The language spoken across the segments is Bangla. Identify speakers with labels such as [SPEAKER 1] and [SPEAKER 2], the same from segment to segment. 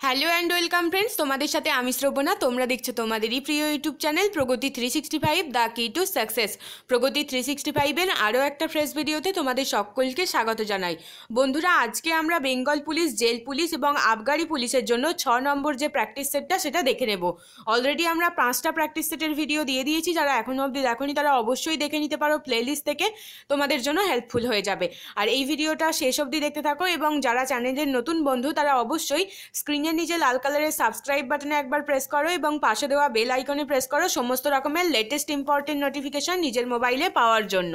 [SPEAKER 1] হ্যালো অ্যান্ড ওয়েলকাম ফ্রেন্ডস তোমাদের সাথে আমি শ্রবণা। তোমরা দেখছ তোমাদেরই প্রিয় YouTube channel Pragati three sixty five the key to success Pragati three sixty ফাইভের আরও একটা ফ্রেশ ভিডিওতে তোমাদের সকলকে স্বাগত জানাই। বন্ধুরা, আজকে আমরা বেঙ্গল পুলিশ, জেল পুলিশ এবং আবগারি পুলিশের জন্য ছ নম্বর যে প্র্যাকটিস সেটটা সেটা দেখে নেব। অলরেডি আমরা পাঁচটা প্র্যাকটিস সেটের ভিডিও দিয়ে দিয়েছি। যারা এখনও অবধি দেখোনি, তারা অবশ্যই দেখে নিতে পারো প্লেলিস্ট থেকে। তোমাদের জন্য হেল্পফুল হয়ে যাবে। আর এই ভিডিওটা শেষ অবধি দেখতে থাকো এবং যারা চ্যানেলের নতুন বন্ধু, তারা অবশ্যই স্ক্রিনের নিচে লাল কালারের সাবস্ক্রাইব বাটনে একবার প্রেস করো এবং পাশে দেওয়া বেল আইকনে প্রেস করো সমস্ত রকমের লেটেস্ট ইম্পর্টেন্ট নোটিফিকেশন নিজের মোবাইলে পাওয়ার জন্য।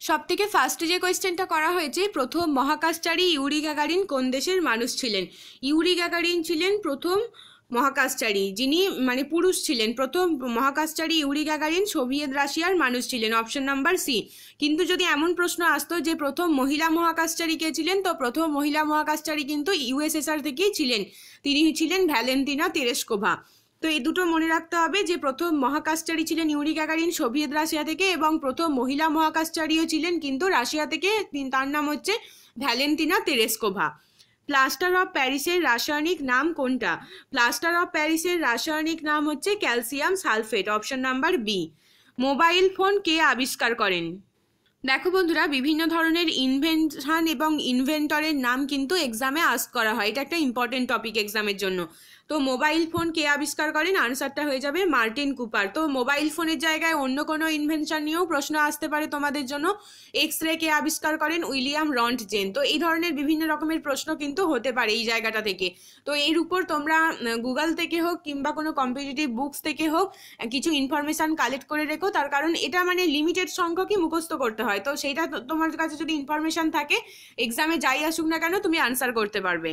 [SPEAKER 1] সব থেকে ফার্স্ট যে কোয়েশ্চেনটা করা হয়েছে, প্রথম মহাকাশচারী ইউরি গ্যাগারিন কোন দেশের মানুষ ছিলেন? ইউরি গ্যাগারিন ছিলেন প্রথম মহাকাশচারী, যিনি মানে পুরুষ ছিলেন। প্রথম মহাকাশচারী ইউরি গ্যাগারিন সোভিয়েত রাশিয়ার মানুষ ছিলেন অপশন নাম্বার সি কিন্তু যদি এমন প্রশ্ন আসতো যে প্রথম মহিলা মহাকাশচারী কে ছিলেন, তো প্রথম মহিলা মহাকাশচারী কিন্তু ইউএসএসআর থেকেই ছিলেন। তিনি ছিলেন ভ্যালেন্টিনা তেরেস্কোভা তো এই দুটো মনে রাখতে হবে যে প্রথম মহাকাশচারী ছিলেন ইউরি গ্যাগারিন সোভিয়েত রাশিয়া থেকে এবং প্রথম মহিলা মহাকাশচারীও ছিলেন কিন্তু রাশিয়া থেকে তার নাম হচ্ছে ভ্যালেন্টিনা তেরেস্কোভা। প্লাস্টার অফ প্যারিসের রাসায়নিক নাম কোনটা? প্লাস্টার অফ প্যারিসের রাসায়নিক নাম হচ্ছে calcium sulphate, option number B. Mobile phone কে আবিষ্কার করেন? দেখো বন্ধুরা, বিভিন্ন ধরনের ইনভেনশন এবং ইনভেন্টরের নাম কিন্তু এক্সামে আস্ক করা হয়। এটা একটা ইম্পর্টেন্ট টপিক এক্সামের জন্য। তো মোবাইল ফোন কে আবিষ্কার করেন? আনসারটা হয়ে যাবে মার্টিন কুপার। তো মোবাইল ফোনের জায়গায় অন্য কোনো ইনভেনশন নিয়েও প্রশ্ন আসতে পারে তোমাদের জন্য। এক্স রে কে আবিষ্কার করেন উইলিয়াম রন্ট জেন তো এই ধরনের বিভিন্ন রকমের প্রশ্ন কিন্তু হতে পারে এই জায়গাটা থেকে। তো এর উপর তোমরা গুগল থেকে হোক কিংবা কোনো কম্পিটিটিভ বুকস থেকে হোক, কিছু ইনফরমেশান কালেক্ট করে রেখো। তার কারণ এটা মানে লিমিটেড সংখ্যকই মুখস্থ করতে হয়। তো সেইটা তোমার কাছে যদি ইনফরমেশান থাকে এক্সামে যাই আসুক না কেন, তুমি আনসার করতে পারবে।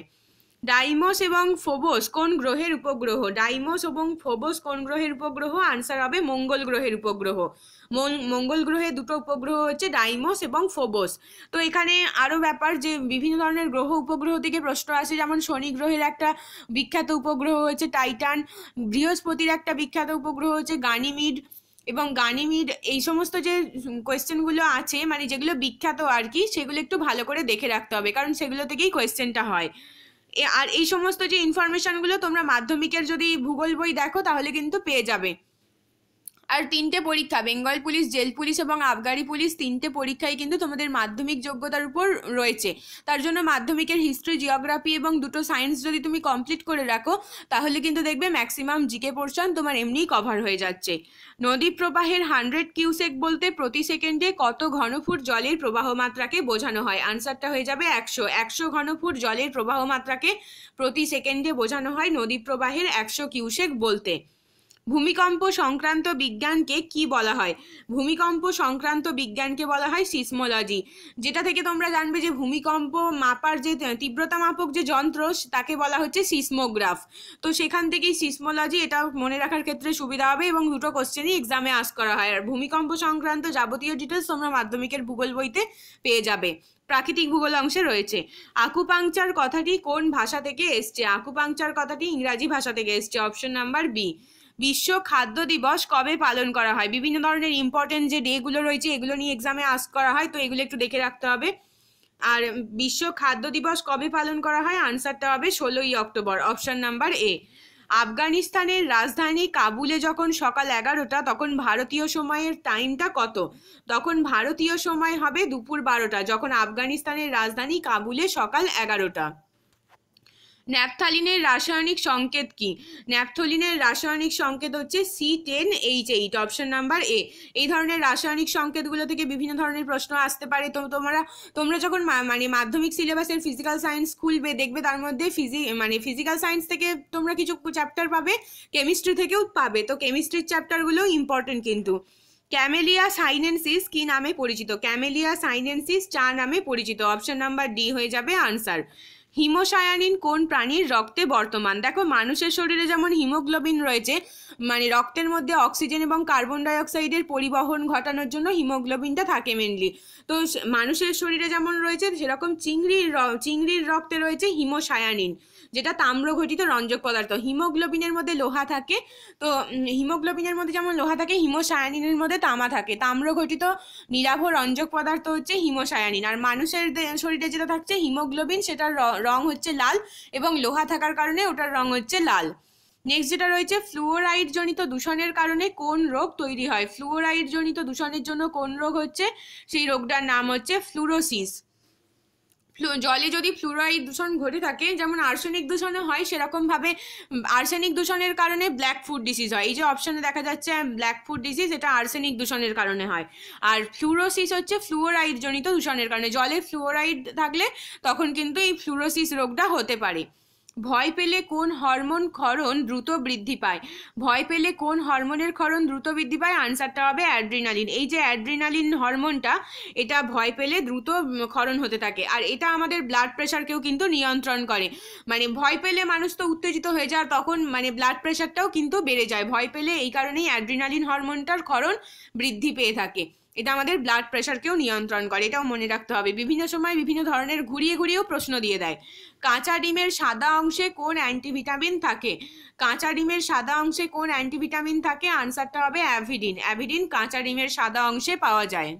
[SPEAKER 1] ডাইমোস এবং ফোবোস কোন গ্রহের উপগ্রহ? ডাইমোস এবং ফোবোস কোন গ্রহের উপগ্রহ? আনসার হবে মঙ্গল গ্রহের উপগ্রহ। মঙ্গল গ্রহে দুটো উপগ্রহ হচ্ছে ডাইমোস এবং ফোবোস তো এখানে আরও ব্যাপার যে বিভিন্ন ধরনের গ্রহ উপগ্রহ থেকে প্রশ্ন আসে। যেমন শনি গ্রহের একটা বিখ্যাত উপগ্রহ হচ্ছে টাইটান বৃহস্পতির একটা বিখ্যাত উপগ্রহ হচ্ছে গানিমিড এবং গানিমিড এই সমস্ত যে কোয়েশ্চেনগুলো আছে মানে যেগুলো বিখ্যাত আর কি, সেগুলো একটু ভালো করে দেখে রাখতে হবে। কারণ সেগুলো থেকেই কোয়েশ্চেনটা হয়। আর এই সমস্ত যে ইনফরমেশনগুলো তোমরা মাধ্যমিকের যদি ভূগোল বই দেখো, তাহলে কিন্তু পেয়ে যাবে। আর তিনটে পরীক্ষা, বেঙ্গল পুলিশ, জেল পুলিশ এবং আবগারি পুলিশ, তিনটে পরীক্ষায় কিন্তু তোমাদের মাধ্যমিক যোগ্যতার উপর রয়েছে। তার জন্য মাধ্যমিকের হিস্ট্রি জিওগ্রাফি এবং দুটো সায়েন্স যদি তুমি কমপ্লিট করে রাখো, তাহলে কিন্তু দেখবে ম্যাক্সিমাম জিকে পোর্শন তোমার এমনিই কভার হয়ে যাচ্ছে। নদী প্রবাহের হান্ড্রেড কিউসেক বলতে প্রতি সেকেন্ডে কত ঘনফুট জলের প্রবাহ মাত্রাকে বোঝানো হয়? আনসারটা হয়ে যাবে একশো। একশো ঘনফুট জলের প্রবাহ মাত্রাকে প্রতি সেকেন্ডে বোঝানো হয় নদী প্রবাহের একশো কিউসেক বলতে। ভূমিকম্প সংক্রান্ত বিজ্ঞানকে কি বলা হয়? ভূমিকম্প সংক্রান্ত বিজ্ঞানকে বলা হয় সিসমোলজি। যেটা থেকে তোমরা জানবে যে ভূমিকম্প মাপার যে তীব্রতা মাপক যে যন্ত্র, তাকে বলা হচ্ছে সিসমোগ্রাফ। তো সেখান থেকেই সিসমোলজি এটা মনে রাখার ক্ষেত্রে সুবিধা হবে এবং দুটো কোশ্চেনই এক্সামে আস করা হয়। আর ভূমিকম্প সংক্রান্ত যাবতীয় ডিটেলস তোমরা মাধ্যমিকের ভূগোল বইতে পেয়ে যাবে। প্রাকৃতিক ভূগোল অংশে রয়েছে। আকুপাংচার কথাটি কোন ভাষা থেকে এসছে? আকুপাংচার কথাটি ইংরাজি ভাষা থেকে এসছে। অপশন নাম্বার বি বিশ্ব খাদ্য দিবস কবে পালন করা হয়? বিভিন্ন ধরনের ইম্পর্টেন্ট যে ডেগুলো রয়েছে, এগুলো নিয়ে এক্সামে আস করা হয়, তো এগুলো একটু দেখে রাখতে হবে। আর বিশ্ব খাদ্য দিবস কবে পালন করা হয়? আনসারটা হবে ষোলোই অক্টোবর অপশন নাম্বার এ আফগানিস্তানের রাজধানী কাবুলে যখন সকাল এগারোটা, তখন ভারতীয় সময়ের টাইমটা কত? তখন ভারতীয় সময় হবে দুপুর বারোটা, যখন আফগানিস্তানের রাজধানী কাবুলে সকাল এগারোটা। ন্যাপথালিনের রাসায়নিক সংকেত কি? ন্যাপথলিনের রাসায়নিক সংকেত হচ্ছে C ten H eight option number A এই ধরনের রাসায়নিক সংকেতগুলো থেকে বিভিন্ন ধরনের প্রশ্ন আসতে পারে। তো তোমরা তোমরা যখন মানে মাধ্যমিক সিলেবাসের ফিজিক্যাল সায়েন্স খুলবে, দেখবে তার মধ্যে ফিজি মানে ফিজিক্যাল সায়েন্স থেকে তোমরা কিছু চ্যাপ্টার পাবে কেমিস্ট্রি থেকেও পাবে। তো কেমিস্ট্রির চ্যাপ্টারগুলো ইম্পর্টেন্ট কিন্তু। ক্যামেলিয়া সাইনেন্সিস কি নামে পরিচিত? ক্যামেলিয়া সাইনেন্সিস চা নামে পরিচিত। অপশন নাম্বার ডি হয়ে যাবে আনসার হিমোসায়ানিন কোন প্রাণীর রক্তে বর্তমান? দেখো, মানুষের শরীরে যেমন হিমোগ্লোবিন রয়েছে মানে রক্তের মধ্যে অক্সিজেন এবং কার্বন ডাইঅক্সাইডের পরিবহন ঘটানোর জন্য হিমোগ্লোবিনটা থাকে মেনলি তো মানুষের শরীরে যেমন রয়েছে, সেরকম চিংড়ির চিংড়ির রক্তে রয়েছে হিমোসায়ানিন, যেটা তাম্র ঘটিত রঞ্জক পদার্থ। হিমোগ্লোবিনের মধ্যে লোহা থাকে, তো হিমোগ্লোবিনের মধ্যে যেমন লোহা থাকে, হিমোসায়ানিনের মধ্যে তামা থাকে। তাম্র ঘটিত নিরাভ রঞ্জক পদার্থ হচ্ছে হিমোসায়ানিন। আর মানুষের শরীরে যেটা থাকছে হিমোগ্লোবিন, সেটার র- হচ্ছে লাল এবং লোহা থাকার কারণে ওটার রং হচ্ছে লাল। নেক্সট যেটা রয়েছে ফ্লুওরাইড জনিত দূষণের কারণে কোন রোগ তৈরি হয়? ফ্লুওরাইড জনিত দূষণের জন্য কোন রোগ হচ্ছে? সেই রোগটার নাম হচ্ছে ফ্লুরোসিস ফ্লু- জলে যদি ফ্লুরাইড দূষণ ঘটে থাকে, যেমন আর্সেনিক দূষণে হয়, সেরকমভাবে আর্সেনিক দূষণের কারণে ব্ল্যাক ফুড ডিসিজ হয়। এই যে অপশানে দেখা যাচ্ছে ব্ল্যাক ফুড ডিসিজ এটা আর্সেনিক দূষণের কারণে হয়। আর ফ্লুরোসিস হচ্ছে ফ্লুওরাইড জনিত দূষণের কারণে। জলে ফ্লুওরাইড থাকলে তখন কিন্তু এই ফ্লুরোসিস রোগটা হতে পারে। ভয় পেলে কোন হরমোন ক্ষরণ দ্রুত বৃদ্ধি পায়? ভয় পেলে কোন হরমোনের ক্ষরণ দ্রুত বৃদ্ধি পায়? আনসারটা হবে অ্যাড্রিনালিন। এই যে অ্যাড্রিনালিন হরমোনটা, এটা ভয় পেলে দ্রুত ক্ষরণ হতে থাকে। আর এটা আমাদের ব্লাড প্রেশারকেও কিন্তু নিয়ন্ত্রণ করে। মানে ভয় পেলে মানুষ তো উত্তেজিত হয়ে যায় তখন মানে ব্লাড প্রেশারটাও কিন্তু বেড়ে যায়। ভয় পেলে এই কারণেই অ্যাড্রিনালিন হরমোনটার ক্ষরণ বৃদ্ধি পেয়ে থাকে। এটা আমাদের ব্লাড প্রেশারকেও নিয়ন্ত্রণ করে, এটাও মনে রাখতে হবে। বিভিন্ন সময় বিভিন্ন ধরনের ঘুরিয়ে ঘুরিয়েও প্রশ্ন দিয়ে দেয়। কাঁচা ডিমের সাদা অংশে কোন অ্যান্টিভিটামিন থাকে? কাঁচা ডিমের সাদা অংশে কোন অ্যান্টিভিটামিন থাকে? আনসারটা হবে অ্যাভিডিন অ্যাভিডিন কাঁচা ডিমের সাদা অংশে পাওয়া যায়।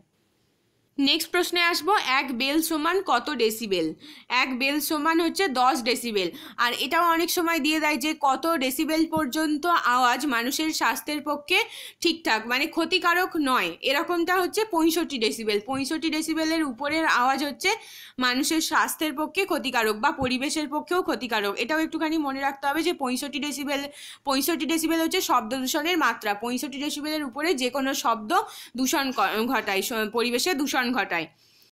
[SPEAKER 1] নেক্সট প্রশ্নে আসব, এক বেল সমান কত ডেসিবেল এক বেল সমান হচ্ছে দশ ডেসিবেল আর এটাও অনেক সময় দিয়ে দেয় যে কত ডেসিবেল পর্যন্ত আওয়াজ মানুষের স্বাস্থ্যের পক্ষে ঠিকঠাক মানে ক্ষতিকারক নয়। এরকমটা হচ্ছে পঁয়ষট্টি ডেসিবেল পঁয়ষট্টি ডেসিবেলের উপরের আওয়াজ হচ্ছে মানুষের স্বাস্থ্যের পক্ষে ক্ষতিকারক বা পরিবেশের পক্ষেও ক্ষতিকারক। এটাও একটুখানি মনে রাখতে হবে যে পঁয়ষট্টি ডেসিবেল পঁয়ষট্টি ডেসিবেল হচ্ছে শব্দ দূষণের মাত্রা। পঁয়ষট্টি ডেসিবেলের উপরে যে কোনো শব্দ দূষণ ঘটায় পরিবেশে দূষণ ঘটায়।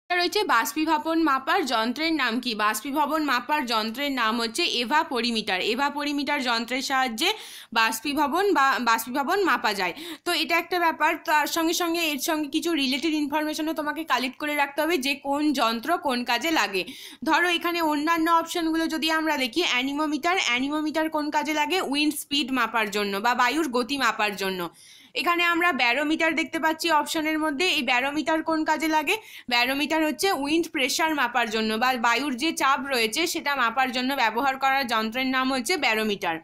[SPEAKER 1] এটা রয়েছে বাষ্পীভবন মাপার যন্ত্রের নাম কি? বাষ্পীভবন মাপার যন্ত্রের নাম হচ্ছে এভা পরিমিটার এভা পরিমিটার যন্ত্রের সাহায্যে বাষ্পীভবন বা বাষ্পীভবন মাপা যায়। তো এটা একটা ব্যাপার। তার সঙ্গে সঙ্গে এর সঙ্গে কিছু রিলেটেড ইনফরমেশনও তোমাকে কালেক্ট করে রাখতে হবে যে কোন যন্ত্র কোন কাজে লাগে। ধরো এখানে অন্যান্য অপশনগুলো যদি আমরা দেখি, অ্যানিমোমিটার। অ্যানিমোমিটার কোন কাজে লাগে? উইন্ড স্পিড মাপার জন্য বা বায়ুর গতি মাপার জন্য। এখানে আমরা ব্যারোমিটার দেখতে পাচ্ছি অপশনের মধ্যে। এই ব্যারোমিটার কোন কাজে লাগে? ব্যারোমিটার হচ্ছে উইন্ড প্রেশার মাপার জন্য বা বায়ুর যে চাপ রয়েছে সেটা মাপার জন্য ব্যবহার করার যন্ত্রের নাম হচ্ছে ব্যারোমিটার।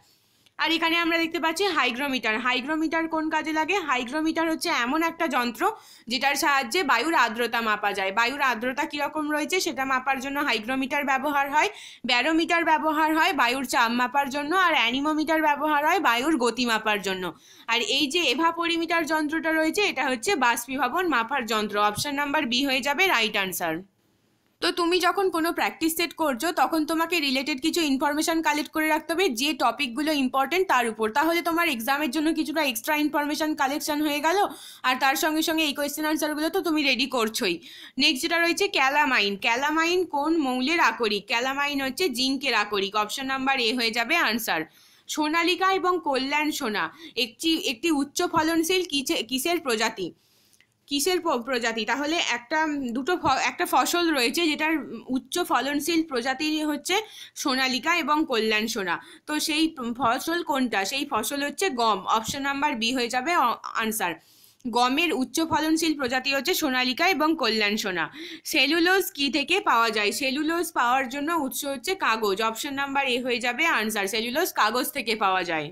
[SPEAKER 1] আর এখানে আমরা দেখতে পাচ্ছি হাইগ্রোমিটার। হাইগ্রোমিটার কোন কাজে লাগে? হাইগ্রোমিটার হচ্ছে এমন একটা যন্ত্র যেটার সাহায্যে বায়ুর আর্দ্রতা মাপা যায়। বায়ুর আর্দ্রতা কীরকম রয়েছে সেটা মাপার জন্য হাইগ্রোমিটার ব্যবহার হয়, ব্যারোমিটার ব্যবহার হয় বায়ুর চাপ মাপার জন্য আর অ্যানিমোমিটার ব্যবহার হয় বায়ুর গতি মাপার জন্য। আর এই যে এভাপোরিমিটার যন্ত্রটা রয়েছে, এটা হচ্ছে বাষ্পীভবন মাপার যন্ত্র। অপশন নাম্বার বি হয়ে যাবে রাইট আনসার। তো তুমি যখন কোনো প্র্যাকটিস সেট করছ, তখন তোমাকে রিলেটেড কিছু ইনফরমেশন কালেক্ট করে রাখতে হবে, যে টপিকগুলো ইম্পর্টেন্ট তার উপর। তাহলে তোমার এক্সামের জন্য কিছুটা এক্সট্রা ইনফরমেশন কালেকশন হয়ে গেল, আর তার সঙ্গে সঙ্গে এই কোয়েশ্চেন আনসারগুলো তো তুমি রেডি করছোই। নেক্সট যেটা রয়েছে ক্যালামাইন ক্যালামাইন কোন মৌলের আকরিক? ক্যালামাইন হচ্ছে জিঙ্কের আকরিক। অপশন নাম্বার এ হয়ে যাবে আনসার সোনালিকা এবং কল্যাণ সোনা, একটি একটি উচ্চ ফলনশীল কিসে- কিসের প্রজাতি? কিসের প্রজাতি? তাহলে একটা দুটো একটা ফসল রয়েছে যেটার উচ্চ ফলনশীল প্রজাতি হচ্ছে সোনালিকা এবং কল্যাণ সোনা। তো সেই ফসল কোনটা? সেই ফসল হচ্ছে গম। অপশন নাম্বার বি হয়ে যাবে আনসার। গমের উচ্চ ফলনশীল প্রজাতি হচ্ছে সোনালিকা এবং কল্যাণ সোনা। সেলুলোজ কি থেকে পাওয়া যায়? সেলুলোজ পাওয়ার জন্য উৎস হচ্ছে কাগজ। অপশন নাম্বার এ হয়ে যাবে আনসার। সেলুলোজ কাগজ থেকে পাওয়া যায়।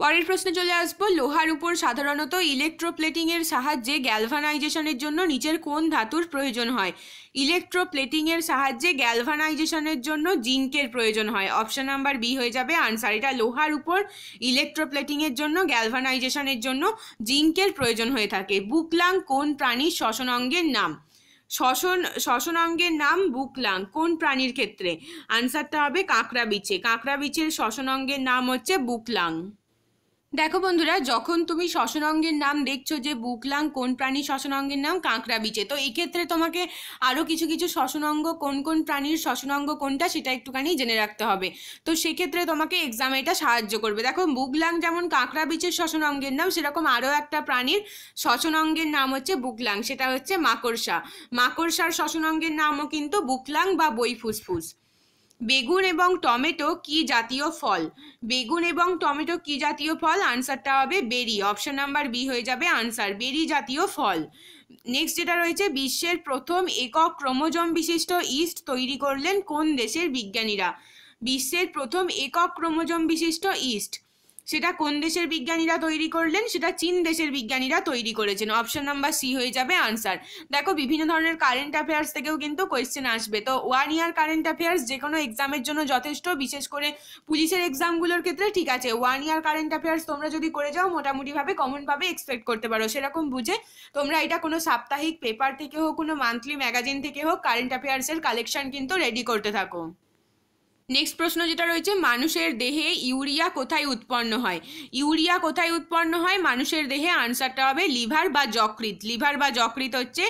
[SPEAKER 1] পরের প্রশ্নে চলে আসব। লোহার উপর সাধারণত ইলেকট্রোপ্লেটিং এর সাহায্যে গ্যালভানাইজেশনের জন্য নিচের কোন ধাতুর প্রয়োজন হয়? ইলেকট্রোপ্লেটিং এর সাহায্যে গ্যালভানাইজেশনের জন্য জিঙ্কের প্রয়োজন হয়। অপশন নাম্বার বি হয়ে যাবে আনসার। এটা লোহার উপর ইলেকট্রোপ্লেটিং এর জন্য গ্যালভানাইজেশনের জন্য জিঙ্কের প্রয়োজন হয়ে থাকে। বুকলাং কোন প্রাণীর শ্বসন অঙ্গের নাম? শ্বসন অঙ্গের নাম বুকলাং। কোন প্রাণীর ক্ষেত্রে? আনসারটা হবে কাঁকড়া বিছে কাঁকড়া বিছের শ্বসন অঙ্গের নাম হচ্ছে বুকলাং। দেখো বন্ধুরা, যখন তুমি শ্বসনাঙ্গের নাম দেখছ যে বুকলাং, কোন প্রাণীর শ্বসনাঙ্গের নাম? কাঁকড়া বিচে। তো এক্ষেত্রে তোমাকে আরও কিছু কিছু শ্বসনাঙ্গ কোন কোন প্রাণীর শ্বসনাঙ্গ কোনটা সেটা একটুখানি জেনে রাখতে হবে। তো সেক্ষেত্রে তোমাকে এক্সামে এটা সাহায্য করবে। দেখো, বুকলাং যেমন কাঁকড়া বিচের শ্বসনাঙ্গের নাম, সেরকম আরও একটা প্রাণীর শ্বসনাঙ্গের নাম হচ্ছে বুকলাং, সেটা হচ্ছে মাকড়সা। মাকড়সার শ্বসনাঙ্গের নামও কিন্তু বুকলাং বা বই ফুসফুস বেগুন এবং টমেটো কি জাতীয় ফল? বেগুন এবং টমেটো কি জাতীয় ফল? আনসারটা হবে বেরি। অপশন নাম্বার বি হয়ে যাবে আনসার, বেরি জাতীয় ফল। নেক্সট যেটা রয়েছে, বিশ্বের প্রথম একক ক্রোমোজম বিশিষ্ট ইস্ট তৈরি করলেন কোন দেশের বিজ্ঞানীরা? বিশ্বের প্রথম একক ক্রোমোজম বিশিষ্ট ইস্ট। সেটা কোন দেশের বিজ্ঞানীরা তৈরি করলেন? সেটা চীন দেশের বিজ্ঞানীরা তৈরি করেছেন। অপশন নাম্বার সি হয়ে যাবে আনসার দেখো, বিভিন্ন ধরনের কারেন্ট অ্যাফেয়ার্স থেকেও কিন্তু কোয়েশ্চেন আসবে। তো ওয়ান ইয়ার কারেন্ট অ্যাফেয়ার্স যে কোনো এক্সামের জন্য যথেষ্ট, বিশেষ করে পুলিশের এক্সামগুলোর ক্ষেত্রে ঠিক আছে। ওয়ান ইয়ার কারেন্ট অ্যাফেয়ার্স তোমরা যদি করে যাও, মোটামুটিভাবে কমনভাবে এক্সপেক্ট করতে পারো। সেরকম বুঝে তোমরা এটা কোনো সাপ্তাহিক পেপার থেকে হোক, কোনো মান্থলি ম্যাগাজিন থেকে হোক কারেন্ট অ্যাফেয়ার্সের কালেকশন কিন্তু রেডি করতে থাকো। নেক্সট প্রশ্ন যেটা রয়েছে, মানুষের দেহে ইউরিয়া কোথায় উৎপন্ন হয়? ইউরিয়া কোথায় উৎপন্ন হয়? মানুষের দেহে আনসারটা হবে লিভার বা যকৃৎ। লিভার বা যকৃৎ হচ্ছে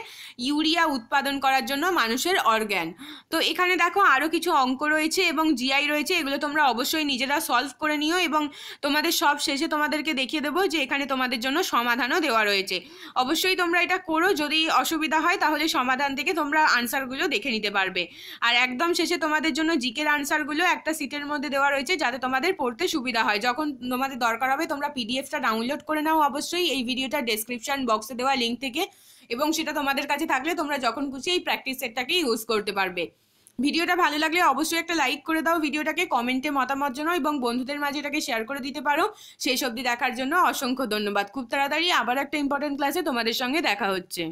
[SPEAKER 1] ইউরিয়া উৎপাদন করার জন্য মানুষের অর্গ্যান তো এখানে দেখো আরও কিছু অঙ্ক রয়েছে এবং জিআই রয়েছে, এগুলো তোমরা অবশ্যই নিজেরা সলভ করে নিও এবং তোমাদের সব শেষে তোমাদেরকে দেখিয়ে দেবো যে এখানে তোমাদের জন্য সমাধানও দেওয়া রয়েছে। অবশ্যই তোমরা এটা করো, যদি অসুবিধা হয় তাহলে সমাধান থেকে তোমরা আনসারগুলো দেখে নিতে পারবে। আর একদম শেষে তোমাদের জন্য জিকের আনসার গুলো একটা সিটের মধ্যে দেওয়া রয়েছে যাতে তোমাদের পড়তে সুবিধা হয়। যখন তোমাদের দরকার হবে, তোমরা পিডিএফটা ডাউনলোড করে নাও অবশ্যই। এই ভিডিওটা ডেসক্রিপশন বক্সে দেওয়া লিঙ্ক থেকে এবং সেটা তোমাদের কাছে থাকলে তোমরা যখন খুশি এই প্র্যাকটিস সেটটাকে ইউজ করতে পারবে। ভিডিওটা ভালো লাগলে অবশ্যই একটা লাইক করে দাও ভিডিওটাকে কমেন্টে মতামত জানাও এবং বন্ধুদের মাঝে এটাকে শেয়ার করে দিতে পারো। সেই সবজি দেখার জন্য অসংখ্য ধন্যবাদ। খুব তাড়াতাড়ি আবার একটা ইম্পর্টেন্ট ক্লাসে তোমাদের সঙ্গে দেখা হচ্ছে।